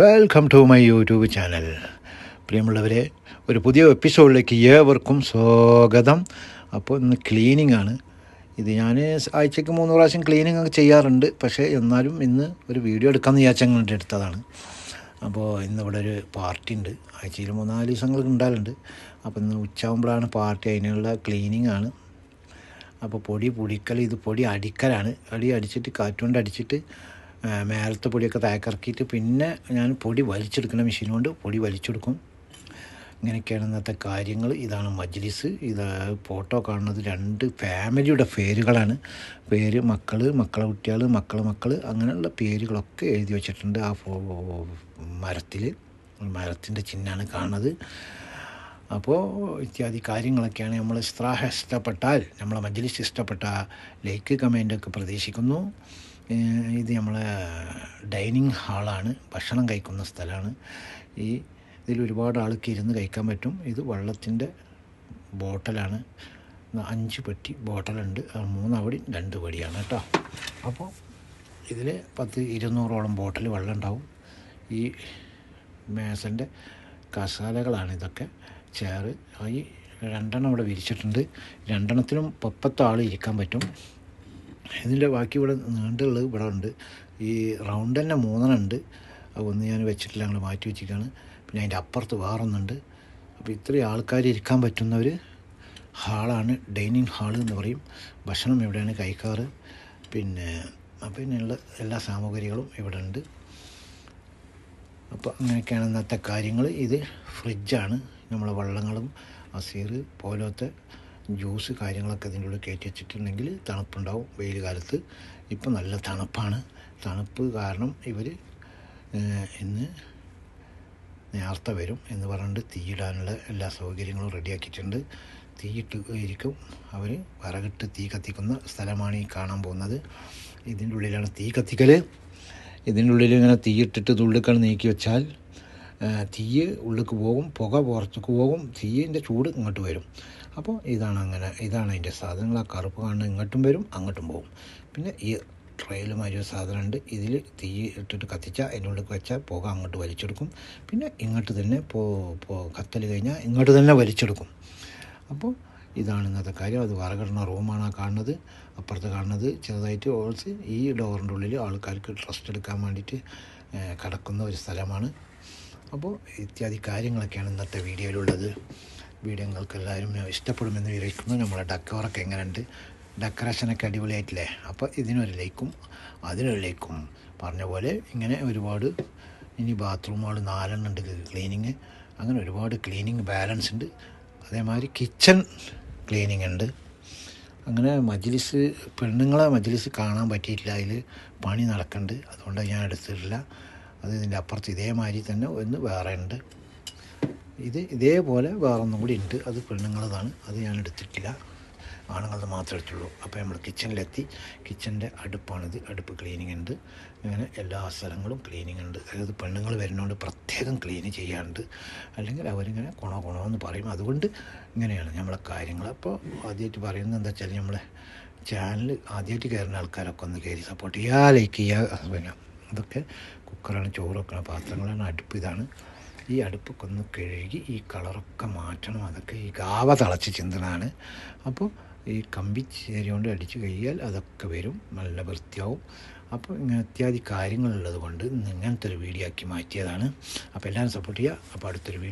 Welcome to my YouTube channel പ്രിയമുള്ളവരെ ഒരു പുതിയ എപ്പിസോഡിലേക്ക് ഏവർക്കും സ്വാഗതം. അപ്പോൾ ഇന്ന് ക്ലീനിങ് ആണ്. ഇത് ഞാൻ ആഴ്ചയ്ക്ക് മൂന്ന് പ്രാവശ്യം ക്ലീനിങ് ഒക്കെ ചെയ്യാറുണ്ട്. പക്ഷേ എന്നാലും ഇന്ന് ഒരു വീഡിയോ എടുക്കാമെന്ന് വിചാരിച്ചങ്ങോട്ട് എടുത്തതാണ്. അപ്പോൾ ഇന്ന് ഇവിടെ ഒരു പാർട്ടി ഉണ്ട്. ആഴ്ചയിൽ മൂന്നാൽ ദിവസങ്ങൾ ഉണ്ടാകലുണ്ട് അപ്പോൾ ഇന്ന് ഉച്ചയാകുമ്പോഴാണ് പാർട്ടി അതിനുള്ള ക്ലീനിങ് ആണ്. അപ്പോൾ പൊടി പൊടിക്കൽ ഇത് പൊടി അടിക്കലാണ്. അടി അടിച്ചിട്ട് കാറ്റുകൊണ്ട് അടിച്ചിട്ട് മേലത്തെ പൊടിയൊക്കെ തേക്കിറക്കിയിട്ട് പിന്നെ ഞാൻ പൊടി വലിച്ചെടുക്കുന്ന മെഷീൻ കൊണ്ട് പൊടി വലിച്ചെടുക്കും. ഇങ്ങനെയൊക്കെയാണ് ഇന്നത്തെ കാര്യങ്ങൾ. ഇതാണ് മജ്ലിസ്. ഇത് ഫോട്ടോ കാണുന്നത് രണ്ട് ഫാമിലിയുടെ പേരുകളാണ്. പേര് മക്കൾ മക്കളെ കുട്ടികൾ മക്കൾ മക്കൾ അങ്ങനെയുള്ള പേരുകളൊക്കെ എഴുതി വച്ചിട്ടുണ്ട് ആ മരത്തിൽ മരത്തിന്റെ ചിഹ്നമാണ് കാണുന്നത്. അപ്പോൾ ഇത്യാദി കാര്യങ്ങളൊക്കെയാണ് നമ്മൾ ഇസ്ത്രാഹ ഇഷ്ടപ്പെട്ടാൽ നമ്മളെ മജ്ലിസ് ഇഷ്ടപ്പെട്ട ലൈക്ക് കമന്റൊക്കെ പ്രതീക്ഷിക്കുന്നു. ഇത് നമ്മളെ ഡൈനിങ് ഹാളാണ്. ഭക്ഷണം കഴിക്കുന്ന സ്ഥലമാണ്. ഈ ഇതിൽ ഒരുപാട് ആൾക്ക് ഇരുന്ന് കഴിക്കാൻ പറ്റും. ഇത് വെള്ളത്തിന്റെ ബോട്ടലാണ്. അഞ്ച് പെട്ടി ബോട്ടലുണ്ട്. മൂന്ന് രണ്ട് പടിയാണ് കേട്ടോ. അപ്പോൾ ഇതിൽ പത്ത് ഇരുന്നൂറോളം ബോട്ടിൽ വെള്ളം ഉണ്ടാവും. ഈ മേസന്റെ കസാലകളാണ് ഇതൊക്കെ. ചെയർ ഈ രണ്ടെണ്ണം ഇവിടെ വിരിച്ചിട്ടുണ്ട്. രണ്ടെണ്ണത്തിലും പപ്പത്ത് ആൾ ഇരിക്കാൻ പറ്റും. ഇതിന്റെ ബാക്കി ഇവിടെ നീണ്ടുള്ളത് ഇവിടെ ഉണ്ട്. ഈ റൗണ്ട് തന്നെ മൂന്നെണ്ണം ഉണ്ട്. ഒന്ന് ഞാൻ വെച്ചിട്ടില്ല ഞങ്ങൾ മാറ്റി വെച്ചിരിക്കുകയാണ്. പിന്നെ അതിന്റെ അപ്പുറത്ത് വേറൊന്നുണ്ട്. അപ്പോൾ ഇത്രയും ആൾക്കാർ ഇരിക്കാൻ പറ്റുന്ന ഒരു ഹാളാണ്. ഡൈനിങ് ഹാൾ എന്ന് പറയും. ഭക്ഷണം ഇവിടെയാണ് കഴിക്കാറ്. പിന്നെ അപ്പോൾ ഇങ്ങനെയുള്ള എല്ലാ സാമഗ്രികളും ഇവിടെ ഉണ്ട്. അപ്പോൾ അങ്ങനെയൊക്കെയാണ് ഇന്നത്തെ കാര്യങ്ങൾ ഇത് ഫ്രിഡ്ജാണ്. നമ്മളെ വള്ളങ്ങളും അസീർ പോലത്തെ ജ്യൂസ് കാര്യങ്ങളൊക്കെ ഇതിന്റെ ഉള്ളിൽ കയറ്റി വെച്ചിട്ടുണ്ടെങ്കിൽ തണുപ്പുണ്ടാവും വെയിൽ കാലത്ത്. ഇപ്പം നല്ല തണുപ്പാണ്. തണുപ്പ് കാരണം ഇവർ ഇന്ന് നേർത്ത വരും എന്ന് പറഞ്ഞിട്ട് തീയിടാനുള്ള എല്ലാ സൗകര്യങ്ങളും റെഡിയാക്കിയിട്ടുണ്ട്. തീയിട്ട് ഇരിക്കും. അവർ വിറകിട്ട് തീ കത്തിക്കുന്ന സ്ഥലമാണ് ഈ കാണാൻ പോകുന്നത്. ഇതിന്റെ ഉള്ളിലാണ് തീ കത്തിക്കൽ ഇതിന്റെ ഉള്ളിൽ ഇങ്ങനെ തീയിട്ടിട്ട് തുള്ളിക്കാണ് നീക്കി വെച്ചാൽ ആ, തീ ഉള്ളിലേക്ക് പോകും പുക പുറത്തേക്ക് പോകും തീയിന്റെ ചൂട് ഇങ്ങോട്ട് വരും. അപ്പോൾ ഇതാണ് അങ്ങനെ ഇതാണ് അതിന്റെ സാധനങ്ങൾ. ആ കറുപ്പ് കാണുന്നത് ഇങ്ങോട്ടും വരും അങ്ങോട്ടും പോകും. പിന്നെ ഈ ട്രെയിൽ മാതിരി ഒരു സാധനമുണ്ട്. ഇതിൽ തീ ഇട്ടിട്ട് കത്തിച്ചാൽ അതിന്റെ ഉള്ളിൽ വെച്ചാൽ പുക അങ്ങോട്ട് വലിച്ചെടുക്കും. പിന്നെ ഇങ്ങോട്ട് തന്നെ പോ കത്തൽ കഴിഞ്ഞാൽ ഇങ്ങോട്ട് തന്നെ വലിച്ചെടുക്കും. അപ്പോൾ ഇതാണ് ഇന്നത്തെ കാര്യം. അത് വറകിടുന്ന റൂമാണ് ആ കാണുന്നത്. അപ്പുറത്ത് കാണുന്നത് ചെറുതായിട്ട് ഓൾസ് ഈ ഡോറിന്റെ ഉള്ളിൽ ആൾക്കാർക്ക് ട്രസ്റ്റ് എടുക്കാൻ വേണ്ടിയിട്ട് കിടക്കുന്ന ഒരു സ്ഥലമാണ്. അപ്പോൾ ഇത്യാദി കാര്യങ്ങളൊക്കെയാണ് ഇന്നത്തെ വീഡിയോയിലുള്ളത്. വീഡിയോ നിങ്ങൾക്ക് എല്ലാവരും ഇഷ്ടപ്പെടുമെന്ന് വിചാരിക്കുന്നു. നമ്മളെ ഡെക്കോറൊക്കെ എങ്ങനെയുണ്ട്? ഡെക്കറേഷനൊക്കെ അടിപൊളിയായിട്ടില്ലേ? അപ്പോൾ ഇതിനൊരു ലൈക്കും അതിനൊരു ലൈക്കും. പറഞ്ഞ പോലെ ഇങ്ങനെ ഒരുപാട് ഇനി ബാത്റൂമുകൾ നാലെണ്ണം ഉണ്ട് ക്ലീനിങ്. അങ്ങനെ ഒരുപാട് ക്ലീനിങ് ബാലൻസ് ഉണ്ട്. അതേമാതിരി കിച്ചൺ ക്ലീനിങ് ഉണ്ട്. അങ്ങനെ മജ്ലിസ് പെണ്ണുങ്ങളെ മജ്ലിസ് കാണാൻ പറ്റിയിട്ടില്ല. അതിൽ പണി നടക്കുന്നുണ്ട്. അതുകൊണ്ട് ഞാൻ എടുത്തിട്ടില്ല. അത് ഇതിന്റെ അപ്പുറത്ത് ഇതേമാതിരി തന്നെ ഒന്ന് വേറെ ഉണ്ട്. ഇത് ഇതേപോലെ വേറെ ഒന്നും കൂടി ഉണ്ട്. അത് പെണ്ണുങ്ങളതാണ്. അത് ഞാൻ എടുത്തിട്ടില്ല. ആണുങ്ങളത് മാത്രമേ എടുത്തുള്ളൂ. അപ്പോൾ നമ്മൾ കിച്ചണിലെത്തി. കിച്ചന്റെ അടുപ്പാണിത്. അടുപ്പ് ക്ലീനിങ് ഉണ്ട്. അങ്ങനെ എല്ലാ സ്ഥലങ്ങളും ക്ലീനിങ് ഉണ്ട്. അതായത് പെണ്ണുങ്ങൾ വരുന്നതുകൊണ്ട് പ്രത്യേകം ക്ലീൻ ചെയ്യാറുണ്ട് അല്ലെങ്കിൽ അവരിങ്ങനെ കുണ കുണമെന്ന് പറയും. അതുകൊണ്ട് ഇങ്ങനെയാണ് നമ്മളെ കാര്യങ്ങൾ. അപ്പോൾ ആദ്യമായിട്ട് പറയുന്നത് എന്താ വെച്ചാൽ നമ്മളെ ചാനൽ ആദ്യമായിട്ട് കയറുന്ന ആൾക്കാരൊക്കെ ഒന്ന് കയറി സപ്പോർട്ട് ചെയ്യുക. ലൈക്ക് ചെയ്യുക. പിന്നെ ഇതൊക്കെ കുക്കറാണ് ചോറ് വെക്കണ പാത്രങ്ങളാണ് അടുപ്പ് ഇതാണ്. ഈ അടുപ്പൊക്കെ ഒന്ന് കഴുകി ഈ കളറൊക്കെ മാറ്റണം. അതൊക്കെ ഈ ഗാവ തളച്ച് ചിന്തനാണ് അപ്പോൾ ഈ കമ്പി ചേരി കൊണ്ട് അടിച്ച് കഴിയാൽ അതൊക്കെ വരും നല്ല വൃത്തിയാവും. അപ്പോൾ ഇങ്ങനെ അത്യാദി കാര്യങ്ങളുള്ളത് കൊണ്ട് ഇന്ന് ഇങ്ങനത്തെ ഒരു വീഡിയോ ആക്കി മാറ്റിയതാണ്. അപ്പോൾ എല്ലാവരും സപ്പോർട്ട് ചെയ്യുക. അപ്പോൾ അടുത്തൊരു വീഡിയോ